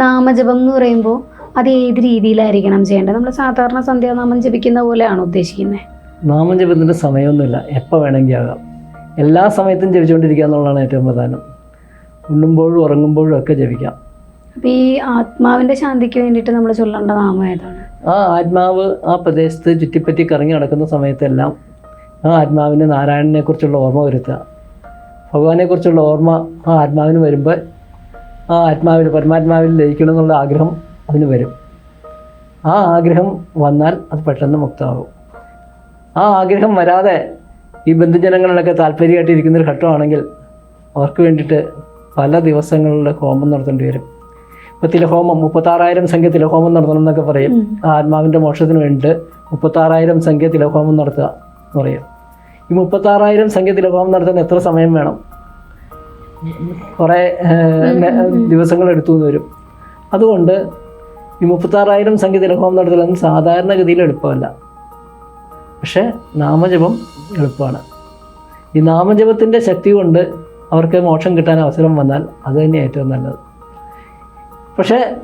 നാമജപം എന്ന് പറയുമ്പോൾ അത് ഏത് രീതിയിലായിരിക്കണം ചെയ്യേണ്ടത്? നമ്മൾ സാധാരണ സന്ധ്യാനാമം ജപിക്കുന്ന പോലെയാണ് ഉദ്ദേശിക്കുന്നത് നാമം ജപത്തിന്റെ സമയമൊന്നുമില്ല. എപ്പോൾ വേണമെങ്കിൽ ആകാം. എല്ലാ സമയത്തും ജപിച്ചുകൊണ്ടിരിക്കുക എന്നുള്ളതാണ് ഏറ്റവും പ്രധാനം. ഉണ്ണുമ്പോഴും ഉറങ്ങുമ്പോഴും ഒക്കെ ജപിക്കാം. അപ്പോൾ ഈ ആത്മാവിന്റെ ശാന്തിക്ക് വേണ്ടിയിട്ട് നമ്മൾ ചൊല്ലേണ്ട നാമം ഏതാണ്? ആ ആത്മാവ് ആ പ്രദേശത്ത് ചുറ്റിപ്പറ്റി കറങ്ങി നടക്കുന്ന സമയത്തെല്ലാം ആ ആത്മാവിന് നാരായണനെക്കുറിച്ചുള്ള ഓർമ്മ വരുത്തുക. ഭഗവാനെക്കുറിച്ചുള്ള ഓർമ്മ ആ ആത്മാവിന് വരുമ്പോൾ ആ ആത്മാവിൽ പരമാത്മാവിൽ ലയിക്കണം എന്നുള്ള ആഗ്രഹം അതിന് വരും. ആ ആഗ്രഹം വന്നാൽ അത് പെട്ടെന്ന് മുക്തമാകും. ആ ആഗ്രഹം വരാതെ ഈ ബന്ധുജനങ്ങളിലൊക്കെ താല്പര്യമായിട്ട് ഇരിക്കുന്നൊരു ഘട്ടമാണെങ്കിൽ അവർക്ക് വേണ്ടിയിട്ട് പല ദിവസങ്ങളിലെ ഹോമം നടത്തേണ്ടി വരും. ഇപ്പോൾ തിലഹോമം മുപ്പത്താറായിരം സംഖ്യ തിലഹോമം നടത്തണം എന്നൊക്കെ പറയും. ആ ആത്മാവിന്റെ മോക്ഷത്തിന് വേണ്ടിയിട്ട് മുപ്പത്താറായിരം സംഖ്യ തിലഹോമം നടത്തുക എന്ന് പറയും. ഈ മുപ്പത്താറായിരം സംഖ്യ തിലഹോമം നടത്താൻ എത്ര സമയം വേണം? കുറേ ദിവസങ്ങൾ എടുത്തു എന്ന് വരും. അതുകൊണ്ട് ഈ മുപ്പത്താറായിരം സംഖ്യ തിലഹോമം നടത്തലൊന്നും സാധാരണഗതിയിൽ എളുപ്പമല്ല. പക്ഷേ നാമജപം എളുപ്പമാണ്. ഈ നാമജപത്തിന്റെ ശക്തി കൊണ്ട് അവർക്ക് മോക്ഷം കിട്ടാൻ അവസരം വന്നാൽ അത് തന്നെ ഏറ്റവും നല്ലത്. പക്ഷേ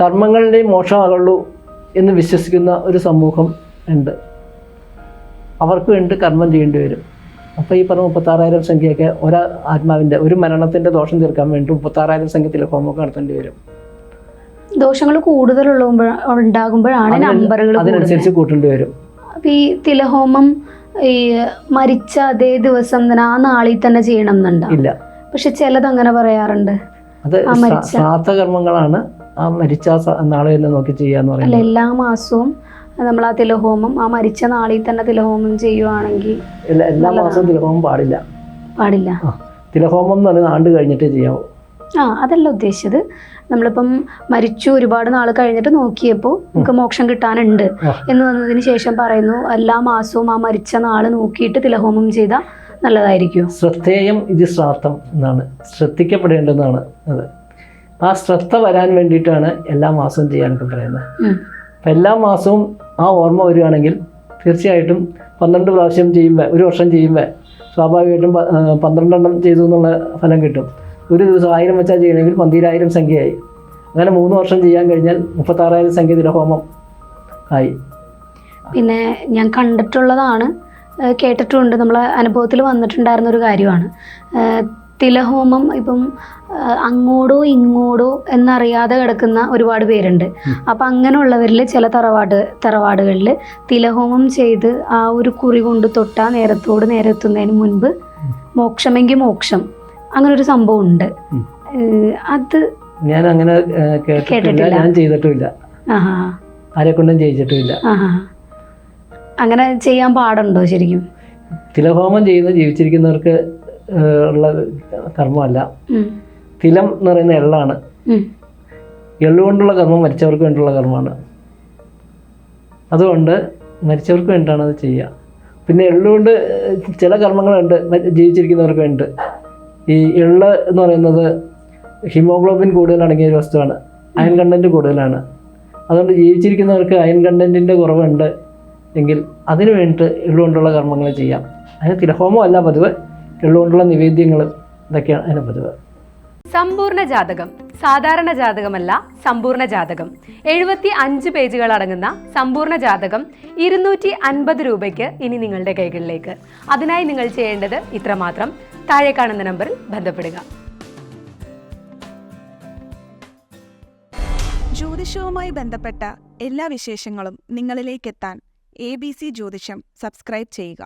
കർമ്മങ്ങളുടെയും മോക്ഷമാകുള്ളൂ എന്ന് വിശ്വസിക്കുന്ന ഒരു സമൂഹം ഉണ്ട്. അവർക്ക് വേണ്ടി കർമ്മം ചെയ്യേണ്ടി വരും. അപ്പോൾ ഈ പറഞ്ഞ മുപ്പത്താറായിരം സംഖ്യയൊക്കെ ഒരാ ആത്മാവിന്റെ ഒരു മരണത്തിന്റെ ദോഷം തീർക്കാൻ വേണ്ടി മുപ്പത്താറായിരം സംഖ്യത്തിൽ ഹോമൊക്കെ നടത്തേണ്ടി വരും. ദോഷങ്ങൾ കൂടുതലുള്ള ഉണ്ടാകുമ്പോഴാണ് നമ്പറുകൾ അതിനനുസരിച്ച് കൂട്ടേണ്ടി വരും. ഈ തിലഹോമം ഈ മരിച്ച അതേ ദിവസം തന്നെ ആ നാളിൽ തന്നെ ചെയ്യണം എന്നുണ്ടോ? ഇല്ല. പക്ഷെ ചിലത് അങ്ങനെ പറയാറുണ്ട്. അത് ആ കർമ്മങ്ങളാണ് ശ്രാദ്ധകർമ്മങ്ങളാണ് ആ മരിച്ച നാളെ നോക്കി ചെയ്യാന്ന് പറയുന്നത്. എല്ലാ മാസവും നമ്മൾ ആ തിലഹോമം ആ മരിച്ച നാളിൽ തന്നെ തിലഹോമം ചെയ്യുവാണെങ്കിൽ എല്ലാ മാസവും തിലഹോമം പാടില്ല. പാടില്ല. തിലഹോമം എന്ന് പറയുന്നത് ആണ്ട് കഴിഞ്ഞിട്ടേ ചെയ്യാവൂ. ആ അതല്ല ഉദ്ദേശിച്ചത്. നമ്മളിപ്പം മരിച്ചു ഒരുപാട് നാൾ കഴിഞ്ഞിട്ട് നോക്കിയപ്പോൾ നമുക്ക് മോക്ഷം കിട്ടാനുണ്ട് എന്ന് വന്നതിന് ശേഷം പറയുന്നു എല്ലാ മാസവും ആ മരിച്ച നാൾ നോക്കിയിട്ട് തിലഹോമം ചെയ്താൽ നല്ലതായിരിക്കും. ശ്രദ്ധേയം ഇത് ശ്രാദ്ധം എന്നാണ്. ശ്രദ്ധിക്കപ്പെടേണ്ടതാണ് അത്. ആ ശ്രദ്ധ വരാൻ വേണ്ടിയിട്ടാണ് എല്ലാ മാസവും ചെയ്യാനൊക്കെ പറയുന്നത്. എല്ലാ മാസവും ആ ഓർമ്മ വരികയാണെങ്കിൽ തീർച്ചയായിട്ടും പന്ത്രണ്ട് പ്രാവശ്യം ചെയ്യുമ്പോൾ ഒരു വർഷം ചെയ്യുമ്പോൾ സ്വാഭാവികമായിട്ടും പന്ത്രണ്ടെണ്ണം ചെയ്തു എന്നുള്ള ഫലം കിട്ടും. ഒരു ദിവസം ആയിരം വെച്ചാൽ ചെയ്യണമെങ്കിൽ പന്തിരായിരം സംഖ്യയായി. അങ്ങനെ മൂന്ന് വർഷം ചെയ്യാൻ കഴിഞ്ഞാൽ മുപ്പത്താറായിരം സംഖ്യ തിരഹോമം ആയി. പിന്നെ ഞാൻ കണ്ടിട്ടുള്ളതാണ് കേട്ടിട്ടുണ്ട്. നമ്മളെ അനുഭവത്തിൽ വന്നിട്ടുണ്ടായിരുന്ന ഒരു കാര്യമാണ്. തിലഹോമം ഇപ്പം അങ്ങോടോ ഇങ്ങോടോ ഇങ്ങോട്ടോ എന്നറിയാതെ കിടക്കുന്ന ഒരുപാട് പേരുണ്ട്. അപ്പം അങ്ങനെയുള്ളവരിൽ ചില തറവാട് തറവാടുകളിൽ തിലഹോമം ചെയ്ത് ആ ഒരു കുറി കൊണ്ട് തൊട്ടാ നേരത്തോട് നേരെത്തുന്നതിന് മുൻപ് മോക്ഷമെങ്കിൽ മോക്ഷം. അങ്ങനെ ഒരു സംഭവം ഉണ്ട് അത് ഞാൻ അങ്ങനെ കേട്ടിട്ടില്ല. ഞാൻ ചെയ്തിട്ടില്ല ആരെ കൊണ്ടും ചെയ്യിച്ചിട്ടുമില്ല. അങ്ങനെ ചെയ്യാൻ പാടുണ്ടോ ശരിക്കും? തിലഹോമം ചെയ്യുന്ന ജീവിച്ചിരിക്കുന്നവർക്ക് ഉള്ള കർമ്മമല്ല. തിലം എന്ന് പറയുന്ന എള്ളാണ്. എള്ളു കൊണ്ടുള്ള കർമ്മം മരിച്ചവർക്ക് വേണ്ടിയുള്ള കർമ്മമാണ്. അതുകൊണ്ട് മരിച്ചവർക്ക് വേണ്ടിയിട്ടാണ് അത് ചെയ്യുക. പിന്നെ എള്ളുകൊണ്ട് ചില കർമ്മങ്ങളുണ്ട് ജീവിച്ചിരിക്കുന്നവർക്ക് വേണ്ടി ഈ എള്ള് എന്ന് പറയുന്നത് ഹിമോഗ്ലോബിൻ കൂടുതൽ അടങ്ങിയ ഒരു വസ്തുവാണ്. അയൺ കണ്ടന്റ് കൂടുതലാണ്. അതുകൊണ്ട് ജീവിച്ചിരിക്കുന്നവർക്ക് അയൺ കണ്ടന്റിന്റെ കുറവുണ്ട് എങ്കിൽ അതിനു വേണ്ടിയിട്ട് എള്ളുകൊണ്ടുള്ള കർമ്മങ്ങൾ ചെയ്യാം. അതിന് തിലഹോമം അല്ല പതിവ്. എള്ളുകൊണ്ടുള്ള നിവേദ്യങ്ങൾ ഇതൊക്കെയാണ് അതിന് പതിവ്. സമ്പൂർണ ജാതകം സാധാരണ ജാതകമല്ല സമ്പൂർണ ജാതകം. എഴുപത്തി അഞ്ച് പേജുകൾ അടങ്ങുന്ന സമ്പൂർണ ജാതകം ഇരുന്നൂറ്റി അൻപത് രൂപയ്ക്ക് ഇനി നിങ്ങളുടെ കൈകളിലേക്ക്. അതിനായി നിങ്ങൾ ചെയ്യേണ്ടത് ഇത്രമാത്രം. താഴെ കാണുന്ന നമ്പറിൽ ബന്ധപ്പെടുക. ജ്യോതിഷവുമായി ബന്ധപ്പെട്ട എല്ലാ വിശേഷങ്ങളും നിങ്ങളിലേക്കെത്താൻ എ ബി സി ജ്യോതിഷം സബ്സ്ക്രൈബ് ചെയ്യുക.